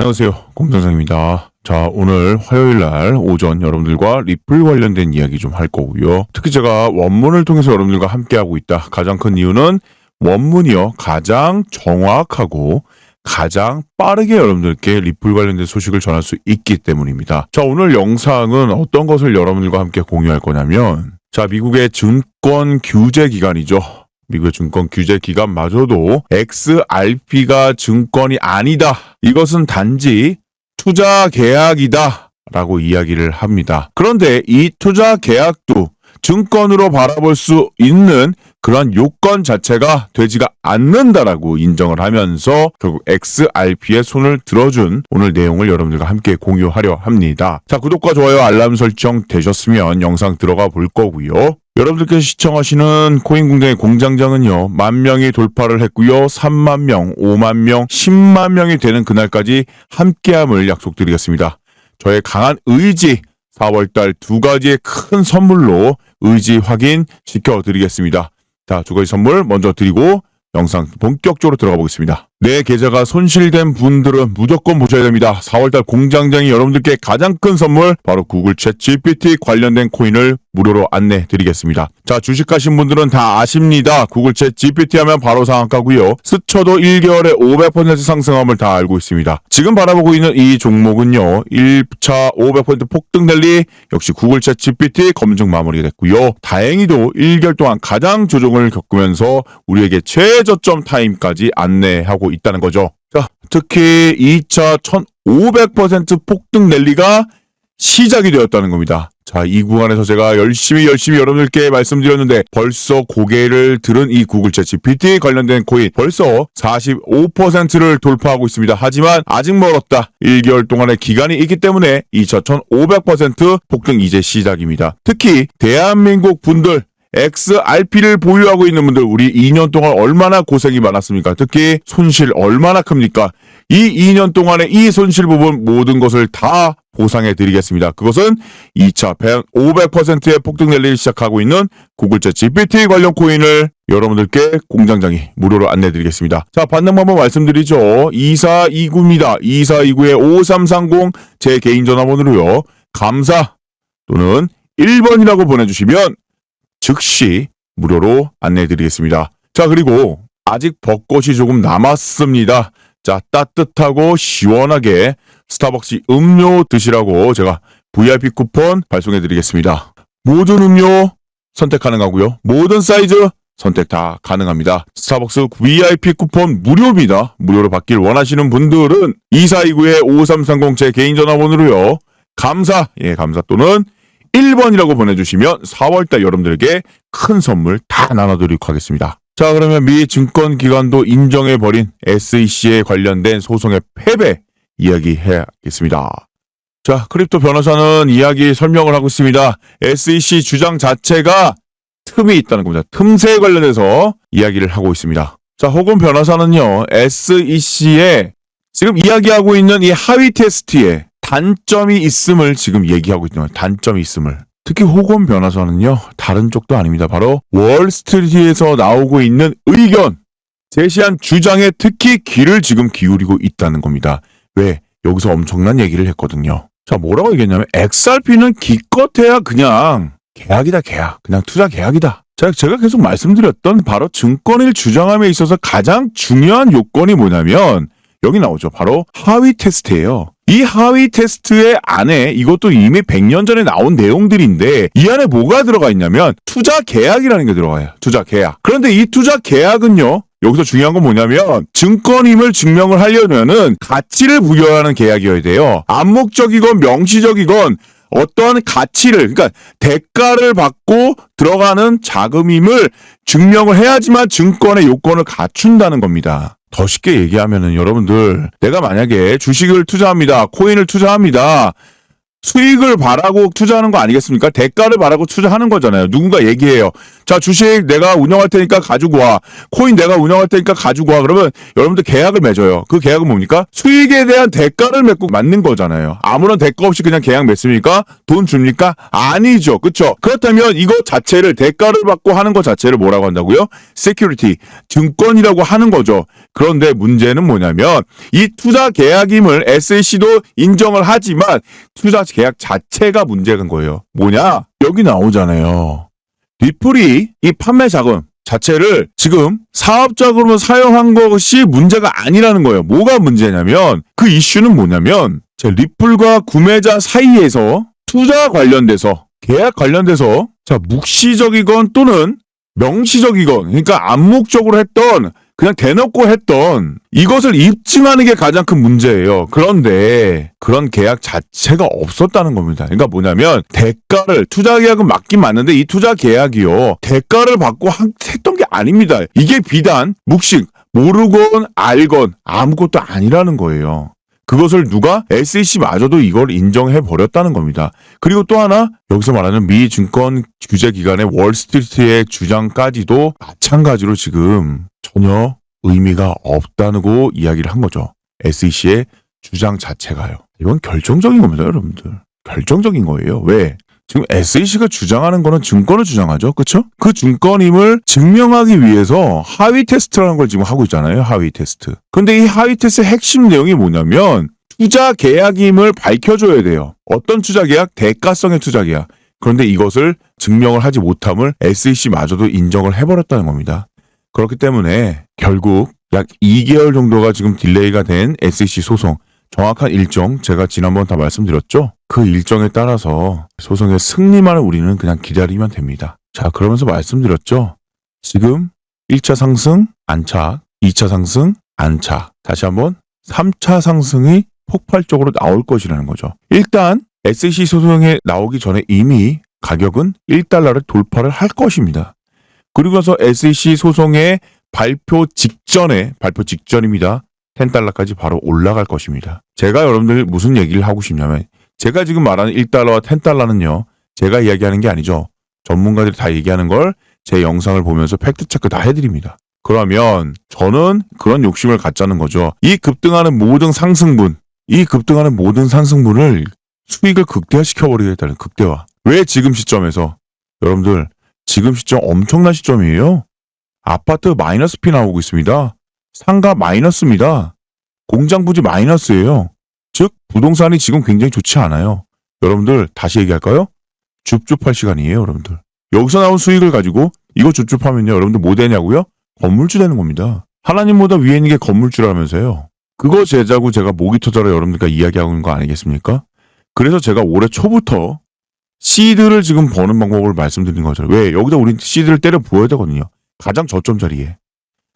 안녕하세요. 공장장입니다. 자, 오늘 화요일 날 오전 여러분들과 리플 관련된 이야기 좀 할 거고요. 특히 제가 원문을 통해서 여러분들과 함께하고 있다. 가장 큰 이유는 원문이요. 가장 정확하고 가장 빠르게 여러분들께 리플 관련된 소식을 전할 수 있기 때문입니다. 자, 오늘 영상은 어떤 것을 여러분들과 함께 공유할 거냐면, 자, 미국의 증권 규제 기관이죠. 미국의 증권 규제 기관마저도 XRP가 증권이 아니다. 이것은 단지 투자 계약이다. 라고 이야기를 합니다. 그런데 이 투자 계약도 증권으로 바라볼 수 있는 그런 요건 자체가 되지가 않는다라고 인정을 하면서 결국 XRP의 손을 들어준 오늘 내용을 여러분들과 함께 공유하려 합니다. 자, 구독과 좋아요, 알람 설정 되셨으면 영상 들어가 볼 거고요. 여러분들께서 시청하시는 코인공장의 공장장은요, 만 명이 돌파를 했고요, 3만 명, 5만 명, 10만 명이 되는 그날까지 함께함을 약속드리겠습니다. 저의 강한 의지, 4월달 두 가지의 큰 선물로 의지 확인 시켜드리겠습니다. 자, 두 가지 선물 먼저 드리고 영상 본격적으로 들어가 보겠습니다. 내 계좌가 손실된 분들은 무조건 보셔야 됩니다. 4월달 공장장이 여러분들께 가장 큰 선물 바로 구글 챗 GPT 관련된 코인을 무료로 안내 드리겠습니다. 자, 주식하신 분들은 다 아십니다. 구글 챗 GPT 하면 바로 상한가고요. 스쳐도 1개월에 500% 상승함을 다 알고 있습니다. 지금 바라보고 있는 이 종목은요. 1차 500% 폭등 랠리 역시 구글 챗 GPT 검증 마무리가 됐고요. 다행히도 1개월 동안 가장 조정을 겪으면서 우리에게 최저점 타임까지 안내하고 있다는 거죠. 자, 특히 2차 1500% 폭등 랠리가 시작이 되었다는 겁니다. 자, 이 구간에서 제가 열심히 열심히 여러분들께 말씀드렸는데 벌써 고개를 들은 이 구글 챗 GPT 관련된 코인 벌써 45%를 돌파하고 있습니다. 하지만 아직 멀었다. 1개월 동안의 기간이 있기 때문에 2,500% 폭등 이제 시작입니다. 특히 대한민국 분들 XRP를 보유하고 있는 분들 우리 2년 동안 얼마나 고생이 많았습니까? 특히 손실 얼마나 큽니까? 이 2년 동안의 이 손실 부분 모든 것을 다 보상해 드리겠습니다. 그것은 2차 500%의 폭등 랠리를 시작하고 있는 구글챗 GPT 관련 코인을 여러분들께 공장장이 무료로 안내 드리겠습니다. 자, 받는 방법 말씀드리죠. 2429입니다. 2429에 5330 제 개인 전화번호로요. 감사 또는 1번이라고 보내주시면 즉시 무료로 안내해 드리겠습니다. 자, 그리고 아직 벚꽃이 조금 남았습니다. 자, 따뜻하고 시원하게 스타벅스 음료 드시라고 제가 VIP 쿠폰 발송해 드리겠습니다. 모든 음료 선택 가능하고요. 모든 사이즈 선택 다 가능합니다. 스타벅스 VIP 쿠폰 무료입니다. 무료로 받길 원하시는 분들은 2429에 5330 제 개인 전화번호로요. 감사, 예, 감사 또는 1번이라고 보내주시면 4월달 여러분들에게 큰 선물 다 나눠드리도록 하겠습니다. 자, 그러면 미 증권기관도 인정해버린 SEC에 관련된 소송의 패배 이야기해야겠습니다. 자, 크립토 변호사는 이야기 설명을 하고 있습니다. SEC 주장 자체가 틈이 있다는 겁니다. 틈새에 관련해서 이야기를 하고 있습니다. 자, 호금 변호사는요, SEC에 지금 이야기하고 있는 이 하위 테스트에 단점이 있음을 지금 얘기하고 있는 거예요. 단점이 있음을. 특히 호건 변호사는요, 다른 쪽도 아닙니다. 바로 월스트리트에서 나오고 있는 의견, 제시한 주장에 특히 귀를 지금 기울이고 있다는 겁니다. 왜? 여기서 엄청난 얘기를 했거든요. 자, 뭐라고 얘기했냐면, XRP는 기껏해야 그냥 계약이다, 계약. 그냥 투자 계약이다. 자, 제가 계속 말씀드렸던 바로 증권을 주장함에 있어서 가장 중요한 요건이 뭐냐면, 여기 나오죠. 바로 하위 테스트예요. 이 하위 테스트의 안에 이것도 이미 100년 전에 나온 내용들인데 이 안에 뭐가 들어가 있냐면 투자 계약이라는 게 들어가요. 투자 계약. 그런데 이 투자 계약은요. 여기서 중요한 건 뭐냐면 증권임을 증명을 하려면은 가치를 부여하는 계약이어야 돼요. 암묵적이건 명시적이건 어떠한 가치를 그러니까 대가를 받고 들어가는 자금임을 증명을 해야지만 증권의 요건을 갖춘다는 겁니다. 더 쉽게 얘기하면은 여러분들 내가 만약에 주식을 투자합니다. 코인을 투자합니다. 수익을 바라고 투자하는 거 아니겠습니까? 대가를 바라고 투자하는 거잖아요. 누군가 얘기해요. 자, 주식 내가 운영할 테니까 가지고 와. 코인 내가 운영할 테니까 가지고 와. 그러면 여러분들 계약을 맺어요. 그 계약은 뭡니까? 수익에 대한 대가를 맺고 맞는 거잖아요. 아무런 대가 없이 그냥 계약 맺습니까? 돈 줍니까? 아니죠. 그쵸? 그렇다면 이거 자체를 대가를 받고 하는 것 자체를 뭐라고 한다고요? security, 증권이라고 하는 거죠. 그런데 문제는 뭐냐면 이 투자 계약임을 SEC도 인정을 하지만 투자 계약 자체가 문제인 거예요. 뭐냐? 여기 나오잖아요. 리플이 이 판매 자금 자체를 지금 사업 자금으로 사용한 것이 문제가 아니라는 거예요. 뭐가 문제냐면 그 이슈는 뭐냐면 자, 리플과 구매자 사이에서 투자 관련돼서 계약 관련돼서 자 묵시적이건 또는 명시적이건 그러니까 암묵적으로 했던 그냥 대놓고 했던 이것을 입증하는 게 가장 큰 문제예요. 그런데 그런 계약 자체가 없었다는 겁니다. 그러니까 뭐냐면 대가를 투자 계약은 맞긴 맞는데 이 투자 계약이요 대가를 받고 한- 했던 게 아닙니다. 이게 비단 묵식 모르건 알건 아무것도 아니라는 거예요. 그것을 누가 SEC마저도 이걸 인정해 버렸다는 겁니다. 그리고 또 하나 여기서 말하는 미 증권 규제 기관의 월스트리트의 주장까지도 마찬가지로 지금 전혀 의미가 없다고 이야기를 한 거죠. SEC의 주장 자체가요. 이건 결정적인 겁니다, 여러분들. 결정적인 거예요. 왜? 지금 SEC가 주장하는 거는 증권을 주장하죠. 그쵸? 그 증권임을 증명하기 위해서 하위 테스트라는 걸 지금 하고 있잖아요. 하위 테스트. 근데 이 하위 테스트의 핵심 내용이 뭐냐면 투자 계약임을 밝혀줘야 돼요. 어떤 투자 계약? 대가성의 투자 계약. 그런데 이것을 증명을 하지 못함을 SEC마저도 인정을 해버렸다는 겁니다. 그렇기 때문에 결국 약 2개월 정도가 지금 딜레이가 된 SEC 소송. 정확한 일정 제가 지난번 다 말씀드렸죠. 그 일정에 따라서 소송의 승리만을 우리는 그냥 기다리면 됩니다. 자, 그러면서 말씀드렸죠. 지금 1차 상승 안착, 2차 상승 안착. 다시 한번 3차 상승이 폭발적으로 나올 것이라는 거죠. 일단 SEC 소송에 나오기 전에 이미 가격은 1달러를 돌파를 할 것입니다. 그리고 나서 SEC 소송의 발표 직전에 발표 직전입니다. 10달러까지 바로 올라갈 것입니다. 제가 여러분들 무슨 얘기를 하고 싶냐면 제가 지금 말하는 1달러와 10달러는요. 제가 이야기하는 게 아니죠. 전문가들이 다 얘기하는 걸 제 영상을 보면서 팩트 체크 다 해드립니다. 그러면 저는 그런 욕심을 갖자는 거죠. 이 급등하는 모든 상승분, 이 급등하는 모든 상승분을 수익을 극대화시켜버리겠다는 극대화. 왜 지금 시점에서? 여러분들, 지금 시점 엄청난 시점이에요. 아파트 마이너스 피 나오고 있습니다. 상가 마이너스입니다. 공장 부지 마이너스예요. 즉 부동산이 지금 굉장히 좋지 않아요. 여러분들 다시 얘기할까요? 줍줍할 시간이에요, 여러분들. 여기서 나온 수익을 가지고 이거 줍줍하면요, 여러분들 뭐 되냐고요? 건물주 되는 겁니다. 하나님보다 위에 있는 게 건물주라면서요. 그거 제자고 제가 모기 터져라 여러분들과 이야기하는 거 아니겠습니까? 그래서 제가 올해 초부터 시드를 지금 버는 방법을 말씀드린 거죠. 왜? 여기다 우리 시드를 때려 부어야 되거든요. 가장 저점 자리에.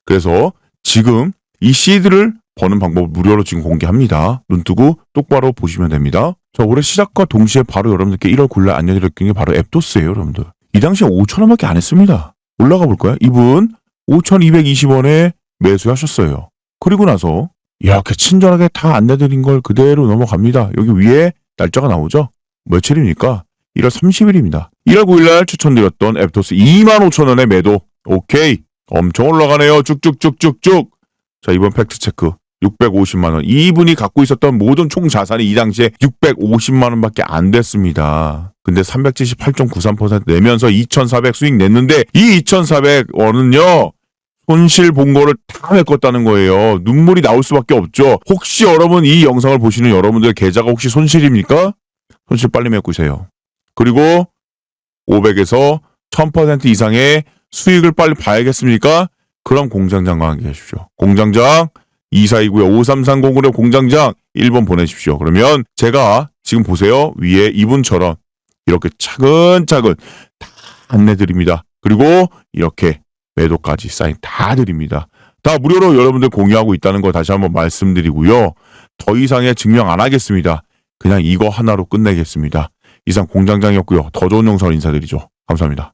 그래서 지금 이 시드를 버는 방법을 무료로 지금 공개합니다. 눈 뜨고 똑바로 보시면 됩니다. 자, 올해 시작과 동시에 바로 여러분들께 1월 9일 알려드렸던 게 바로 앱도스예요, 여러분들. 이 당시에 5천원밖에 안 했습니다. 올라가 볼 거야. 이분 5,220원에 매수하셨어요. 그리고 나서 이렇게 친절하게 다 안내드린 걸 그대로 넘어갑니다. 여기 위에 날짜가 나오죠? 며칠입니까? 1월 30일입니다. 1월 9일날 추천드렸던 앱토스 25,000원에 매도. 오케이. 엄청 올라가네요. 쭉쭉쭉쭉쭉. 자, 이번 팩트체크. 650만원. 이분이 갖고 있었던 모든 총 자산이 이 당시에 650만원 밖에 안 됐습니다. 근데 378.93% 내면서 2,400 수익 냈는데 이 2,400원은요, 손실 본 거를 다 메꿨다는 거예요. 눈물이 나올 수밖에 없죠. 혹시 여러분 이 영상을 보시는 여러분들 계좌가 혹시 손실입니까? 손실 빨리 메꾸세요. 그리고 500에서 1000% 이상의 수익을 빨리 봐야겠습니까? 그럼 공장장과 함께 하십시오. 공장장 2429에 5330으로 공장장 1번 보내십시오. 그러면 제가 지금 보세요. 위에 이분처럼 이렇게 차근차근 다 안내 드립니다. 그리고 이렇게 매도까지 사인 다 드립니다. 다 무료로 여러분들 공유하고 있다는 거 다시 한번 말씀드리고요. 더 이상의 증명 안 하겠습니다. 그냥 이거 하나로 끝내겠습니다. 이상 공장장이었고요. 더 좋은 영상으로 인사드리죠. 감사합니다.